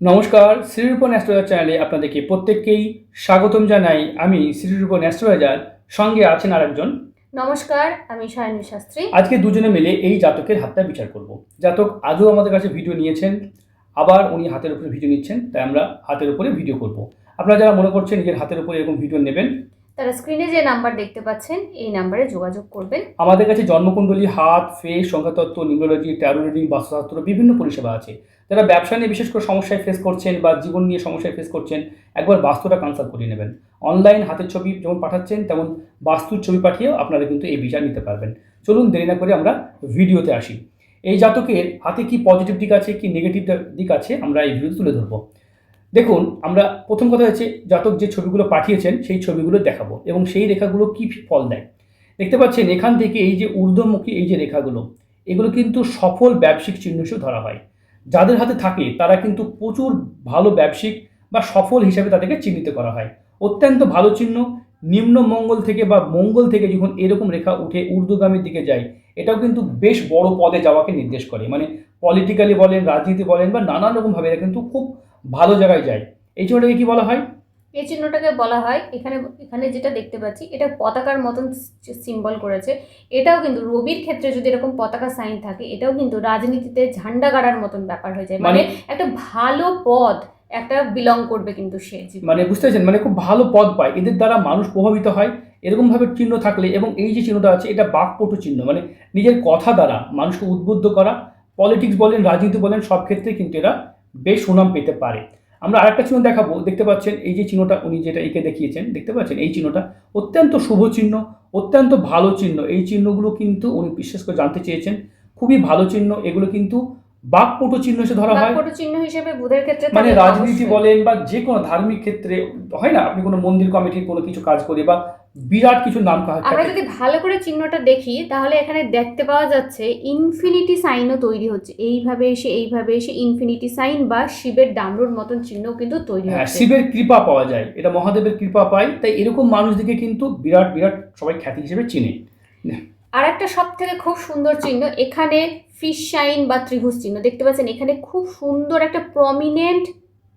নমস্কার শ্রীরূপন অ্যাস্ট্রোলজার চ্যানেলে আপনাদেরকে প্রত্যেককেই স্বাগতম জানাই। আমি শ্রীরূপন অ্যাস্ট্রোলজার সঙ্গে আছেন আরেকজন। নমস্কার আমি সায়নী শাস্ত্রী। আজকে দুজনে মিলে এই জাতকের হাতটা বিচার করব। জাতক আজও আমাদের কাছে ভিডিও নিয়েছেন আবার উনি হাতের উপরে ভিডিও নিচ্ছেন তাই আমরা হাতের উপরে ভিডিও করব। আপনারা যারা মনে করছেন নিজের হাতের উপরে এরকম ভিডিও নেবেন তারা স্ক্রিনে যে নাম্বার দেখতে পাচ্ছেন, এই নাম্বারে যোগাযোগ করবেন। আমাদের কাছে জন্মকুণ্ডলী, হাত ফেস সংখ্যাতত্ত্ব, নিউরোলজি ট্যারো রিডিং বাস্তুশাস্ত্র, বিভিন্ন পরিষেবা আছে। যারা ব্যবসা নিয়ে বিশেষ করে সমস্যায় ফেস করছেন বা জীবন নিয়ে সমস্যায় ফেস করছেন, একবার বাস্তুটা কনসাল্ট করিয়ে নেবেন। অনলাইন হাতের ছবি যেমন পাঠাচ্ছেন, তেমন বাস্তুর ছবি পাঠিয়েও আপনারা কিন্তু এই বিচার নিতে পারবেন। চলুন দেরি না করে আমরা ভিডিওতে আসি। এই জাতকের হাতে কি পজিটিভ দিক আছে, কি নেগেটিভ দিক আছে, আমরা এই ভিডিও তুলে ধরবো। দেখুন, আমরা প্রথম কথা হচ্ছে জাতক যে ছবিগুলো পাঠিয়েছেন, সেই ছবিগুলো দেখাবো এবং সেই রেখাগুলো কি ফল দেয়। দেখতে পাচ্ছেন, এখান থেকে এই যে ঊর্ধ্বমুখী এই যে রেখাগুলো, এগুলো কিন্তু সফল ব্যবসায়িক চিহ্ন হিসেবে ধরা হয়। যাদের হাতে থাকে, তারা কিন্তু প্রচুর ভালো ব্যবসায়িক বা সফল হিসাবে তাদেরকে চিহ্নিত করা হয়। অত্যন্ত ভালো চিহ্ন, নিম্ন মঙ্গল থেকে বা মঙ্গল থেকে যখন এরকম রেখা উঠে ঊর্ধ্বগামীর দিকে যায়, এটাও কিন্তু বেশ বড় পদে যাওয়াকে নির্দেশ করে। মানে পলিটিক্যালি বলেন, রাজনীতি বলেন বা নানান রকমভাবে এরা কিন্তু খুব ভালো জায়গায় যায়। এই চিহ্নটাকে কি বলা হয়? এই চিহ্নটাকে বলা হয় এখানে এখানে যেটা দেখতে পাচ্ছি এটা পতাকার মতন সিম্বল করেছে। এটাও কিন্তু রবির ক্ষেত্রে যদি এরকম পতাকা সাইন থাকে এটাও কিন্তু রাজনীতিতে ঝান্ডা গাড়ার মতন ব্যাপার হয়ে যায়। মানে মানে একটা ভালো পদ একটা বিলং করবে কিন্তু সে মানে বুঝতে পারছেন? মানে খুব ভালো পদ পায়। এদের দ্বারা মানুষ প্রভাবিত হয়। এরকমভাবে চিহ্ন থাকলে এবং এই যে চিহ্নটা আছে এটা বাকপটু চিহ্ন। মানে নিজের কথা দ্বারা মানুষকে উদ্বুদ্ধ করা পলিটিক্স বলেন রাজনীতি বলেন সব ক্ষেত্রে কিন্তু এরা বেশ সুনাম পেতে পারে। আমরা আরেকটা চিহ্ন দেখাবো। দেখতে পাচ্ছেন এই যে চিহ্নটা উনি যেটা এঁকে দেখিয়েছেন দেখতে পাচ্ছেন? এই চিহ্নটা অত্যন্ত শুভ চিহ্ন অত্যন্ত ভালো চিহ্ন। এই চিহ্নগুলো কিন্তু উনি বিশেষ করে জানতে চেয়েছেন খুবই ভালো চিহ্ন। এগুলো কিন্তু বাকপটু চিহ্ন হিসেবে ধরা হয়। চিহ্ন হিসেবে বুধের ক্ষেত্রে মানে রাজনীতি বলেন বা যে কোনো ধার্মিক ক্ষেত্রে হয় না? আপনি কোনো মন্দির কমিটির কোনো কিছু কাজ করে বা বিরাট কিছু নাম আমরা যদি ভালো করে চিহ্নটা দেখি তাহলে এখানে দেখতে পাওয়া যাচ্ছে ইনফিনিটি সাইনও তৈরি হচ্ছে। এইভাবে এসে এইভাবে এসে ইনফিনিটি সাইন বা শিবের ডামরুর মতন চিহ্ন কিন্তু তৈরি হ্যাঁ হচ্ছে। শিবের কৃপা পাওয়া যায়। এটা মহাদেবের কৃপা পায়। তাই এরকম মানুষদিকে কিন্তু বিরাট বিরাট সবাই খ্যাতি হিসেবে চিনে। আর একটা সব থেকে খুব সুন্দর চিহ্ন এখানে ফিশ সাইন বা ত্রিভুজ চিহ্ন। দেখতে পাচ্ছেন এখানে খুব সুন্দর একটা প্রমিনেন্ট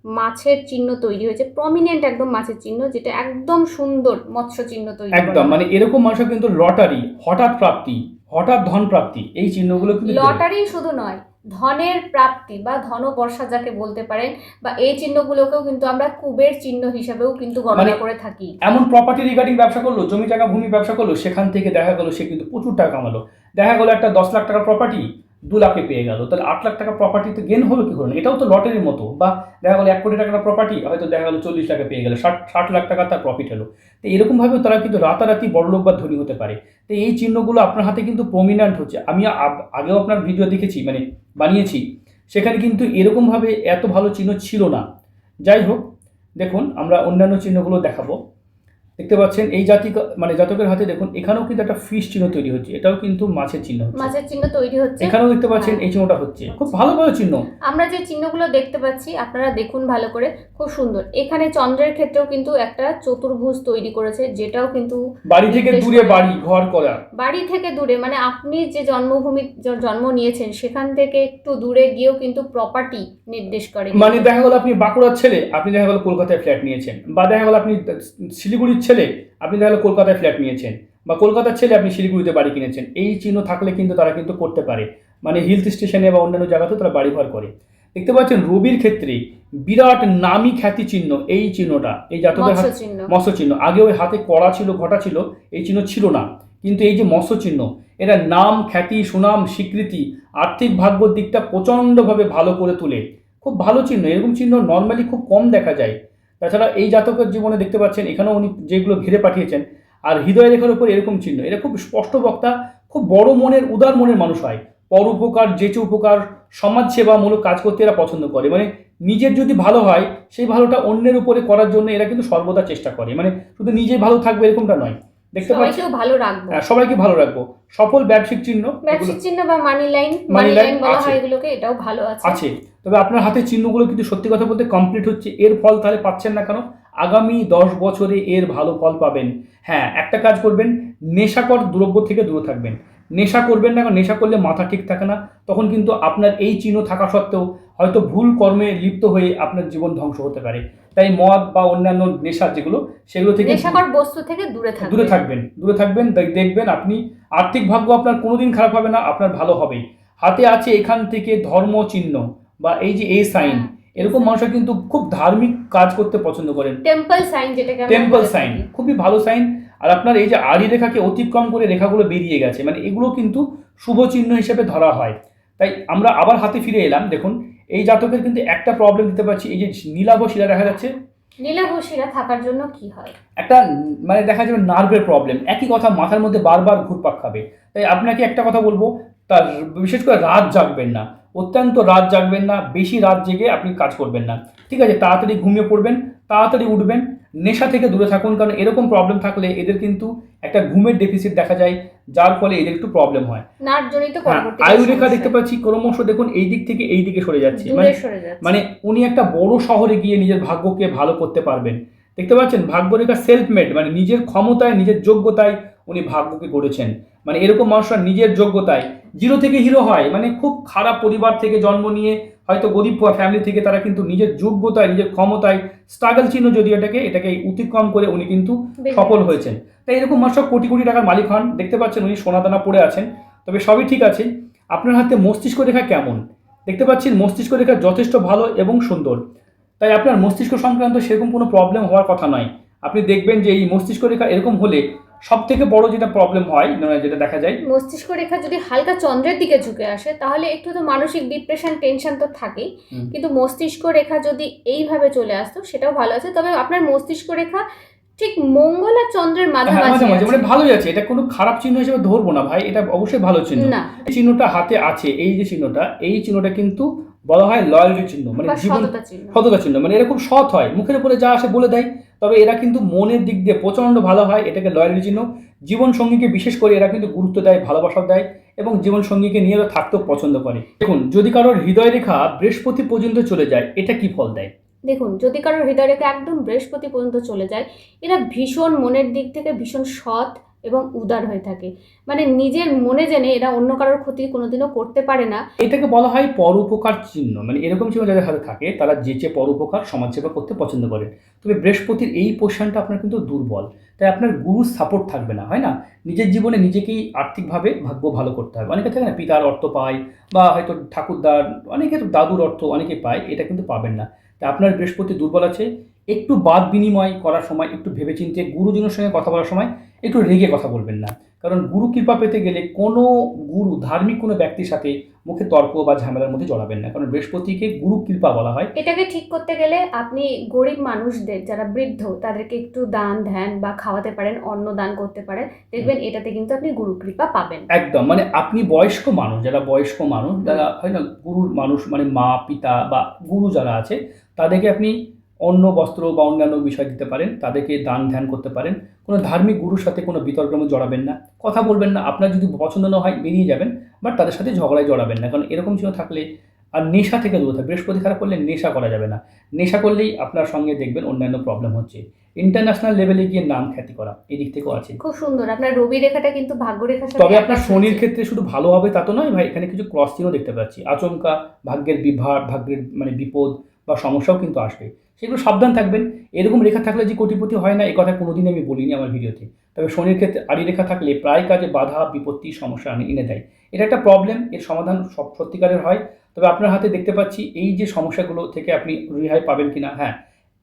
মাছের চিহ্ন তৈরি হয়েছে প্রমিনেন্ট একদম মাছের চিহ্ন যেটা একদম সুন্দর মৎস্য চিহ্ন তৈরি একদম মানে এরকম মানুষের কিন্তু লটারি হঠাৎ প্রাপ্তি হঠাৎ ধন প্রাপ্তি এই চিহ্নগুলো কিন্তু লটারি শুধু নয় ধনের প্রাপ্তি বা ধন বর্ষা যাকে বলতে পারেন বা এই চিহ্নগুলোকেও কিন্তু আমরা কুবের চিহ্ন হিসাবেও কিন্তু গণনা মানে- করে থাকি। এমন প্রপার্টি রিগার্ডিং ব্যবসা করল জমি জায়গা ভূমি ব্যবসা করল সেখান থেকে দেখা গেলো সে কিন্তু প্রচুর টাকা কামালো। দেখা গেলো একটা দশ লাখ টাকার প্রপার্টি দু লাখে পেয়ে গেল। তাহলে আট লাখ টাকা প্রপার্টিতে গেন হলো কি করে এটাও তো লটারির মতো। বা দেখা গেলো এক কোটি টাকার প্রপার্টি হয়তো দেখা গেলো চল্লিশ লাখে পেয়ে গেলো, ষাট ষাট লাখ টাকা তার প্রফিট হলো। তো এরকমভাবেও তারা কিন্তু রাতারাতি বড়লোক বা ধনী হতে পারে। তো এই চিহ্নগুলো আপনার হাতে কিন্তু প্রমিনেন্ট হচ্ছে। আমি আগেও আপনার ভিডিও দেখেছি মানে বানিয়েছি। সেখানে কিন্তু এরকমভাবে এত ভালো চিহ্ন ছিল না। যাই হোক, দেখুন, আমরা অন্যান্য চিহ্নগুলো দেখাবো। দেখতে পাচ্ছেন এই জাতি মানে জাতকের হাতে দেখুন এখানেও কিন্তু একটা ফিশ চিহ্ন তৈরি হচ্ছে এটাও কিন্তু মাছের চিহ্ন হচ্ছে। মাছের চিহ্ন তৈরি হচ্ছে। এখানেও দেখতে পাচ্ছেন এই চিহ্নটা হচ্ছে খুব ভালো ভালো চিহ্ন। আমরা যে চিহ্নগুলো দেখতে পাচ্ছি আপনারা দেখুন ভালো করে খুব সুন্দর। এখানে চন্দ্রের ক্ষেত্রেও কিন্তু একটা চতুর্ভুজ তৈরি করেছে যেটাও কিন্তু বাড়ি থেকে দূরে বাড়ি ঘর করা। বাড়ি থেকে দূরে মানে আপনি যে জন্মভূমি জন্ম নিয়েছেন সেখান থেকে একটু দূরে গিয়েও কিন্তু প্রপার্টি নির্দেশ করে। মানে দেখা গেল আপনি বাঁকুড়ার ছেলে আপনি দেখা গেল কলকাতায় ফ্ল্যাট নিয়েছেন বা দেখা গেল আপনি শিলিগুড়ির ছেলে আপনি তাহলে কলকাতায় ফ্ল্যাট নিয়েছেন বা কলকাতার ছেলে আপনি শিলিগুড়িতে বাড়ি কিনেছেন এই চিহ্ন থাকলে কিন্তু তারা কিন্তু করতে পারে। মানে হিল স্টেশনে বা অন্যান্য জায়গাতেও তারা বাড়ি ঘর করে। দেখতে পাচ্ছেন রবির ক্ষেত্রে বিরাট নামি খ্যাতি চিহ্ন এই চিহ্নটা এই জাতকের মৎস্য হাতে চিহ্ন মৎস্য চিহ্ন। আগে ওই হাতে কড়া ছিল ঘটা ছিল এই চিহ্ন ছিল না। কিন্তু এই যে মৎস্য চিহ্ন এটা নাম খ্যাতি সুনাম স্বীকৃতি আর্থিক ভাগ্যর দিকটা প্রচণ্ডভাবে ভালো করে তোলে। খুব ভালো চিহ্ন এরকম চিহ্ন নর্মালি খুব কম দেখা যায়। তাছাড়া এই জাতকের জীবনে দেখতে পাচ্ছেন, এখানেও উনি যেগুলো ঘিরে পাঠিয়েছেন, আর হৃদয় রেখার উপর এরকম চিহ্ন। এরা খুব স্পষ্ট বক্তা, খুব বড় মনের, উদার মনের মানুষ হয়। পর পরোপকার যেচে উপকার, সমাজসেবামূলক কাজ করতে এরা পছন্দ করে। মানে নিজের যদি ভালো হয়, সেই ভালোটা অন্যের উপরে করার জন্য এরা কিন্তু সর্বদা চেষ্টা করে। মানে শুধু নিজে ভালো থাকবে এরকমটা নয়। দেখতে পাচ্ছি ভালো রাখব। হ্যাঁ, সবাইকে ভালো রাখব। সফল ব্যবসায়িক চিহ্ন ব্যবসায়িক চিহ্ন বা মানি লাইন মানি লাইন বলা হয় এগুলোকে এটাও ভালো আছে। আছে। তবে আপনার হাতে চিহ্নগুলো কিন্তু সত্যি কথা বলতে কমপ্লিট হচ্ছে। এর ফল তাহলে পাচ্ছেন না কেন? আগামী দশ বছরে এর ভালো ফল পাবেন। হ্যাঁ একটা কাজ করবেন নেশাকর দ্রব্য থেকে দূরে থাকবেন। নেশা করবেন না কারণ নেশা করলে মাথা ঠিক থাকে না। তখন কিন্তু আপনার এই চিহ্ন থাকা সত্ত্বেও হয়তো ভুল কর্মে লিপ্ত হয়ে আপনার জীবন ধ্বংস হতে পারে। তাই মদ বা অন্যান্য নেশা যেগুলো সেগুলো থেকে নেশাকর বস্তু থেকে দূরে থাকবে দূরে থাকবেন দূরে থাকবেন। দেখবেন আপনি আর্থিক ভাগ্য আপনার কোনোদিন খারাপ হবে না আপনার ভালো হবেই হাতে আছে এখান থেকে ধর্ম চিহ্ন বা এই যে এই সাইন এরকম মানুষরা কিন্তু খুব ধার্মিক কাজ করতে পছন্দ করেন। টেম্পল সাইন যেটাকে টেম্পল সাইন খুবই ভালো সাইন। আর আপনার এই যে আড়ি রেখাকে অতিক্রম করে রেখাগুলো বেরিয়ে গেছে মানে এগুলো কিন্তু শুভ চিহ্ন হিসেবে ধরা হয়। তাই আমরা আবার হাতে ফিরে এলাম দেখুন এই জাতকের কিন্তু একটা প্রবলেম দিতে পারছি এই যে নীলাভ শিলা দেখা যাচ্ছে। নীলাভ শিলা থাকার জন্য কি হয়? একটা মানে দেখা যাবে নার্ভের প্রবলেম একই কথা মাথার মধ্যে বারবার ঘুরপাক খাবে। তাই আপনাকে একটা কথা বলব তার বিশেষ করে রাত জাগবেন না অত্যন্ত রাত জাগবেন না বেশি রাত জেগে আপনি কাজ করবেন না। ঠিক আছে তাড়াতাড়ি ঘুমিয়ে পড়বেন তাড়াতাড়ি উঠবেন নেশা থেকে দূরে থাকুন কারণ এরকম প্রবলেম থাকলে এদের কিন্তু একটা ঘুমের ডেফিসিট দেখা যায় যার ফলে এদের একটু প্রবলেম হয়। হ্যাঁ আয়ু রেখা দেখতে পাচ্ছি ক্রমশ দেখুন এই দিক থেকে এই দিকে সরে যাচ্ছে। মানে সরে যাচ্ছে। মানে উনি একটা বড় শহরে গিয়ে নিজের ভাগ্যকে ভালো করতে পারবেন। দেখতে পাচ্ছেন ভাগ্যরেখা সেলফ মেড মানে নিজের ক্ষমতায় নিজের যোগ্যতায় উনি ভাগ্যকে গড়েছেন। মানে এরকম মানুষরা নিজের যোগ্যতায় জিরো থেকে হিরো হয়। মানে খুব খারাপ পরিবার থেকে জন্ম নিয়ে হয়তো গরিব ফ্যামিলি থেকে তারা কিন্তু নিজের যোগ্যতায় নিজের ক্ষমতায় স্ট্রাগল চিহ্ন যদি এটাকে এটাকে অতিক্রম করে উনি কিন্তু সফল হয়েছেন। তাই এরকম মানুষরা কোটি কোটি টাকার মালিক হন। দেখতে পাচ্ছেন উনি সোনাদানা পড়ে আছেন। তবে সবই ঠিক আছে। আপনার হাতে মস্তিষ্ক রেখা কেমন? দেখতে পাচ্ছেন মস্তিষ্ক রেখা যথেষ্ট ভালো এবং সুন্দর। তাই আপনার মস্তিষ্ক সংক্রান্ত সেরকম কোনো প্রবলেম হওয়ার কথা নয়। আপনি দেখবেন যে এই মস্তিষ্ক রেখা এরকম হলে সব থেকে বড় যেটা প্রবলেম হয় মানে যেটা দেখা যায় মস্তিষ্ক রেখা যদি হালকা চন্দ্রের দিকে ঝুঁকে আসে তাহলে একটু তো মানসিক ডিপ্রেশন টেনশন তো থাকেই। কিন্তু মস্তিষ্ক রেখা যদি এইভাবে চলে আসতো সেটাও ভালো আছে। তবে আপনার মস্তিষ্ক রেখা ঠিক মঙ্গল আর চন্দ্রের হ্যাঁ, মাঝামাঝি। মানে ভালোই আছে। এটা কোনো খারাপ চিহ্ন হিসেবে ধরবো না ভাই এটা অবশ্যই ভালো চিহ্ন। না। এই চিহ্নটা হাতে আছে এই যে চিহ্নটা এই চিহ্নটা কিন্তু বলা হয় লয়ালিটি চিহ্ন মানে জীবন সততা চিহ্ন। সততা চিহ্ন মানে এরকম সৎ হয়। মুখের উপরে যা আসে বলে দেয় তবে এরা কিন্তু মনের দিক দিয়ে প্রচণ্ড ভালো হয়, এটাকে লয়ালিটি চিহ্ন জীবনসঙ্গীকে বিশেষ করে এরা কিন্তু গুরুত্ব দেয় ভালোবাসা দেয় এবং জীবনসঙ্গীকে নিয়ে এরা থাকতেও পছন্দ করে। দেখুন, যদি কারোর হৃদয় রেখা বৃহস্পতি পর্যন্ত চলে যায়, এটা কি ফল দেয়? দেখুন, যদি কারোর হৃদয় রেখা একদম বৃহস্পতি পর্যন্ত চলে যায়, এরা ভীষণ মনের দিক থেকে ভীষণ সৎ এবং উদার হয়ে থাকে। মানে নিজের মনে জেনে এরা অন্য কারোর ক্ষতি কোনোদিনও করতে পারে না। এটাকে বলা হয় পরোপকার চিহ্ন। মানে এরকম চিহ্ন যাদের হাতে থাকে, তারা যেচে পরোপকার সমাজসেবা করতে পছন্দ করে। তবে বৃহস্পতির এই পোর্শনটা আপনার কিন্তু দুর্বল। তাই আপনার গুরুর সাপোর্ট থাকবে না, হয় না? নিজের জীবনে নিজেকেই আর্থিকভাবে ভাগ্য ভালো করতে হবে। অনেকে থাকে না, পিতার অর্থ পায় বা হয়তো ঠাকুরদার অনেকের দাদুর অর্থ অনেকে পায়, এটা কিন্তু পাবেন না। তাই আপনার বৃহস্পতি দুর্বল আছে। একটু বাদ বিনিময় করার সময়, একটু ভেবেচিন্তে গুরুজনের সঙ্গে কথা বলার সময় একটু রেগে কথা বলবেন না। কারণ গুরু কৃপা পেতে গেলে কোনো গুরু ধার্মিক কোনো ব্যক্তির সাথে মুখে তর্ক বা ঝামেলার মধ্যে জড়াবেন না। কারণ বৃহস্পতিকে গুরু কৃপা বলা হয়। এটাকে ঠিক করতে গেলে আপনি গরিব মানুষদের যারা বৃদ্ধ তাদেরকে একটু দান ধ্যান বা খাওয়াতে পারেন অন্ন দান করতে পারেন। দেখবেন এটাতে কিন্তু আপনি গুরু কৃপা পাবেন। একদম। মানে আপনি বয়স্ক মানুষ যারা বয়স্ক মানুষ যারা হয় না গুরুর মানুষ মানে মা পিতা বা গুরু যারা আছে তাদেরকে আপনি অন্য বস্ত্র বা অন্যান্য বিষয় দিতে পারেন তাদেরকে দান ধ্যান করতে পারেন। কোনো ধার্মিক গুরুর সাথে কোনো বিতর্কের মধ্যে জড়াবেন না। কথা বলবেন না আপনার যদি পছন্দ না হয় বেরিয়ে যাবেন বাট তাদের সাথে ঝগড়ায় জড়াবেন না। কারণ এরকম চিহ্ন থাকলে আর নেশা থেকে দূরে থাকবে। বৃহস্পতি খারাপ করলে নেশা করা যাবে না। নেশা করলেই আপনার সঙ্গে দেখবেন অন্যান্য প্রবলেম হচ্ছে। ইন্টারন্যাশনাল লেভেলে গিয়ে নাম খ্যাতি করা এই দিক থেকেও আছে। খুব সুন্দর। আপনার রবি রেখাটা কিন্তু ভাগ্য সাথে তবে আপনার শনির ক্ষেত্রে শুধু ভালো হবে তা তো নয় ভাই এখানে কিছু ক্রস চিহ্ন দেখতে পাচ্ছি। আচমকা ভাগ্যের বিভার ভাগ্যের মানে বিপদ বা সমস্যাও কিন্তু আসবে। সেগুলো সাবধান থাকবেন। এরকম রেখা থাকলে যে কোটিপতি হয় না এই কথা কোনোদিন আমি বলিনি আমার ভিডিওতে। তবে শনির ক্ষেত্রে আড়ি রেখা থাকলে প্রায় কাজে বাধা, বিপত্তি, সমস্যা এনে দেয়। এটা একটা প্রবলেম এর সমাধান সব সত্যিকারের হয়। তবে আপনার হাতে দেখতে পাচ্ছি এই যে সমস্যাগুলো থেকে আপনি রেহাই পাবেন কি না হ্যাঁ।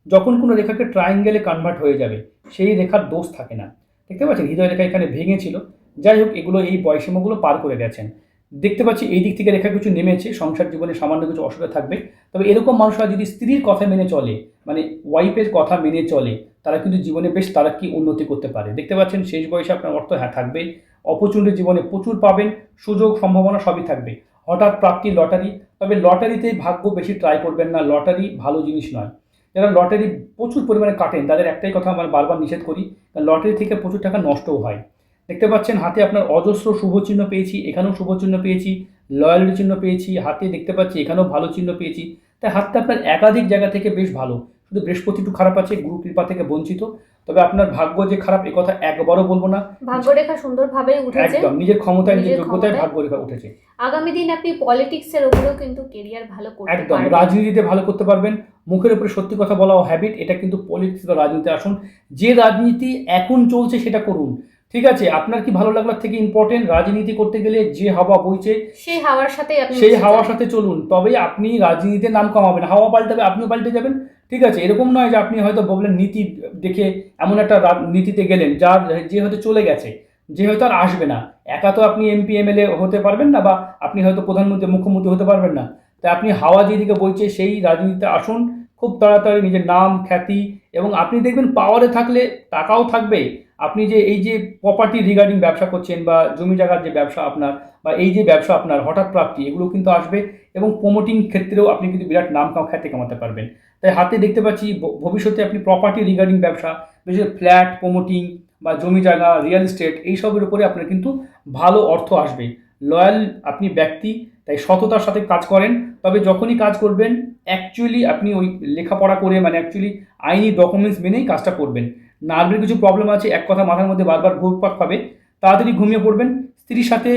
যখন কোনো রেখাকে ট্রায়াঙ্গেলে কনভার্ট হয়ে যাবে, সেই রেখার দোষ থাকে না। দেখতে পাচ্ছেন? হৃদয় রেখা এখানে ভেঙেছিল। যাই হোক, এগুলো এই বয়সীমাগুলো পার করে গেছেন। দেখতে পাচ্ছি এই দিক থেকে রেখা কিছু নেমেছে, সংসার জীবনে সামান্য কিছু অসুবিধা থাকবে। তবে এরকম মানুষরা যদি স্ত্রীর কথা মেনে চলে মানে ওয়াইফের কথা মেনে চলে, তারা কিন্তু জীবনে বেশ তারা কি উন্নতি করতে পারে। দেখতে পাচ্ছেন শেষ বয়সে আপনার অর্থ হ্যাঁ থাকবে অপরচুনিটি জীবনে প্রচুর পাবেন, সুযোগ, সম্ভাবনা সবই থাকবে। হঠাৎ প্রাপ্তি লটারি, তবে লটারিতেই ভাগ্য বেশি ট্রাই করবেন না, লটারি ভালো জিনিস নয়। যারা লটারি প্রচুর পরিমাণে কাটেন, তাদের একটাই কথা আমরা বারবার নিষেধ করি লটারি থেকে প্রচুর টাকা নষ্টও হয়। দেখতে পাচ্ছেন হাতে আপনার অজস্র শুভ চিহ্ন পেয়েছি এখানেও শুভ চিহ্ন পেয়েছি লয়ালিটি চিহ্ন পেয়েছি হাতে দেখতে পাচ্ছি এখানেও ভালো চিহ্ন পেয়েছি। তাই হাতটা আপনার একাধিক জায়গা থেকে বেশ ভালো। শুধু বৃহস্পতি একটু খারাপ আছে গুরু কৃপা থেকে বঞ্চিত। তবে আপনার ভাগ্য যে খারাপ এ কথা একবারও বলব না। ভাগ্যরেখা সুন্দরভাবে উঠেছে। একদম নিজের ক্ষমতায় নিজের যোগ্যতায়। ভাগ্যরেখা উঠেছে। আগামী দিন আপনি পলিটিক্সের উপরেও কিন্তু কেরিয়ার ভালো করতে একদম রাজনীতিতে ভালো করতে পারবেন। মুখের উপরে সত্যি কথা বলা হ্যাবিট এটা কিন্তু পলিটিক্স বা রাজনীতি আসুন। যে রাজনীতি এখন চলছে সেটা করুন। ঠিক আছে আপনার কি ভালো লাগলার থেকে ইম্পর্টেন্ট রাজনীতি করতে গেলে যে হাওয়া বইছে সেই হাওয়ার সাথে সেই হাওয়ার সাথে চলুন তবেই আপনি রাজনীতিতে নাম কমাবেন। হাওয়া পাল্টাবে আপনিও পাল্টে যাবেন। ঠিক আছে এরকম নয় যে আপনি হয়তো বললেন নীতি দেখে এমন একটা নীতিতে গেলেন যার যে হয়তো চলে গেছে যে হয়তো আর আসবে না। একা তো আপনি এমপি এমএলএ হতে পারবেন না বা আপনি হয়তো প্রধানমন্ত্রী মুখ্যমন্ত্রী হতে পারবেন না। তাই আপনি হাওয়া যেদিকে বইছে সেই রাজনীতিতে আসুন খুব তাড়াতাড়ি নিজের নাম খ্যাতি এবং আপনি দেখবেন পাওয়ারে থাকলে টাকাও থাকবে। আপনি যে এই যে প্রপার্টি রিগার্ডিং ব্যবসা করছেন বা জমি জায়গার যে ব্যবসা আপনার বা এই যে ব্যবসা আপনার হঠাৎ প্রাপ্তি, এগুলো কিন্তু আসবে এবং প্রমোটিং ক্ষেত্রেও আপনি কিন্তু বিরাট নাম খ্যাতি কামাতে পারবেন। তাই হাতে দেখতে পাচ্ছি ভবিষ্যতে আপনি প্রপার্টি রিগার্ডিং ব্যবসা, বিশেষ ফ্ল্যাট প্রমোটিং বা জমি জায়গা রিয়েল এস্টেট এইসবের উপরে আপনার কিন্তু ভালো অর্থ আসবে। লয়াল আপনি ব্যক্তি, তাই সততার সাথে কাজ করেন। তবে যখনই কাজ করবেন অ্যাকচুয়ালি আপনি ওই লেখাপড়া করে মানে অ্যাকচুয়ালি আইনি ডকুমেন্টস মেনেই কাজটা করবেন। নার্ভের কিছু প্রবলেম আছে, এক কথা মাথার মধ্যে বারবার ঘুরপাক পাবে তাড়াতাড়ি ঘুমিয়ে পড়বেন, স্ত্রীর সাথে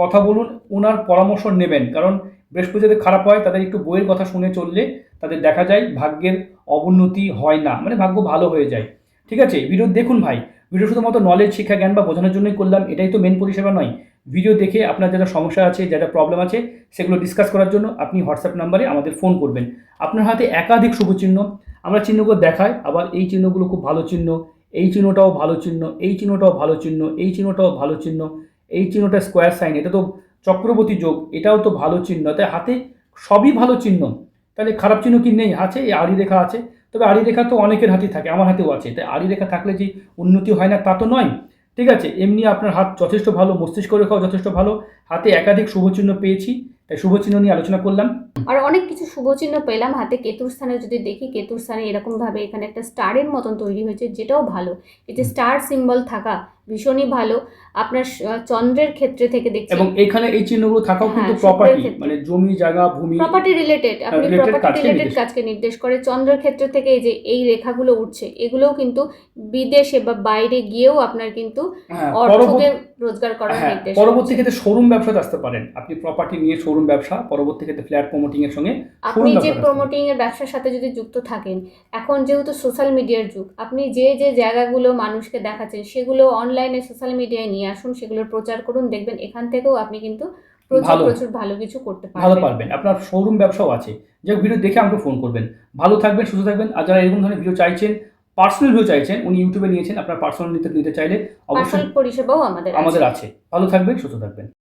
কথা বলুন ওনার পরামর্শ নেবেন। কারণ বৃহস্পতি যদি খারাপ হয়, তাদের একটু বইয়ের কথা শুনে চললে তাদের দেখা যায় ভাগ্যের অবনতি হয় না মানে ভাগ্য ভালো হয়ে যায়। ঠিক আছে ভিডিও দেখুন ভাই। ভিডিও শুধুমাত্র নলেজ শিক্ষা, জ্ঞান বা বোঝানোর জন্যই করলাম, এটাই তো মেন পরিষেবা নয়। ভিডিও দেখে আপনার যেটা সমস্যা আছে যেটা প্রবলেম আছে, সেগুলো ডিসকাস করার জন্য আপনি হোয়াটসঅ্যাপ নাম্বারে আমাদের ফোন করবেন। আপনার হাতে একাধিক শুভ চিহ্ন আমরা চিহ্নগুলো দেখাই, আবার এই চিহ্নগুলো খুব ভালো চিহ্ন, এই চিহ্নটাও ভালো চিহ্ন, এই চিহ্নটাও ভালো চিহ্ন, এই চিহ্নটাও ভালো চিহ্ন, এই চিহ্নটা স্কোয়ার সাইন এটা তো চক্রবর্তী যোগ, এটাও তো ভালো চিহ্ন। তাই হাতে সবই ভালো চিহ্ন। তাহলে খারাপ চিহ্ন কি নেই? আছে, এই আড়ি রেখা আছে। তবে আড়ি রেখা তো অনেকের হাতেই থাকে, আমার হাতেও আছে। তাই আড়ি রেখা থাকলে যে উন্নতি হয় না, তা তো নয়। ঠিক আছে, এমনি আপনার হাত যথেষ্ট ভালো, মস্তিষ্ক রেখাও যথেষ্ট ভালো। হাতে একাধিক শুভচিহ্ন পেয়েছি। তাই শুভচিহ্ন নিয়ে আলোচনা করলাম। আর অনেক কিছু শুভচিহ্ন পেলাম হাতে। কেতুর স্থানে যদি দেখি কেতুর স্থানে এরকম ভাবে এখানে একটা স্টারের মতন তৈরি হয়েছে যেটাও ভালো। এই যে স্টার সিম্বল থাকা ভীষণই ভালো। আপনার চন্দ্রের ক্ষেত্রে থেকে দেখছি। এবং এখানে এই চিহ্নগুলো থাকাও কিন্তু হ্যাঁ, প্রপার্টি মানে জমি জায়গা ভূমি প্রপার্টি রিলেটেড আপনি প্রপার্টি রিলেটেড কাজকে নির্দেশ করে। চন্দ্রের ক্ষেত্র থেকে এই যে এই রেখাগুলো উঠছে এগুলোও কিন্তু বিদেশে বা বাইরে গিয়েও আপনার কিন্তু হ্যাঁ, অর্থ পরবর্তী দিয়ে রোজগার করার হ্যাঁ নির্দেশ পরবর্তী ক্ষেত্রে শোরুম ব্যবসাতে আসতে পারেন। আপনি প্রপার্টি নিয়ে শোরুম ব্যবসা পরবর্তী ক্ষেত্রে ফ্ল্যাট প্রমোটিং এর সঙ্গে আপনি যে প্রমোটিং এর ব্যবসার সাথে যদি যুক্ত থাকেন এখন যেহেতু সোশ্যাল মিডিয়ার যুগ আপনি যে যে জায়গাগুলো মানুষকে দেখাচ্ছেন সেগুলো অনলাইনে সোশ্যাল মিডিয়ায় নিয়ে আসুন সেগুলোর প্রচার করুন দেখবেন এখান থেকেও আপনি কিন্তু প্রচুর ভালো। প্রচুর ভালো কিছু করতে ভালো পারবেন। পারবেন। আপনার শোরুম ব্যবসাও আছে। যে ভিডিও দেখে আমাকে ফোন করবেন। ভালো থাকবেন সুস্থ থাকবেন। আর যারা এরকম ধরনের ভিডিও চাইছেন পার্সোনাল ভিউ চাইছেন উনি ইউটিউবে নিয়েছেন আপনার পার্সোনাল নিতে নিতে চাইলে অবশ্যই পরিষেবাও আমাদের আমাদের আছে। ভালো থাকবেন সুস্থ থাকবেন।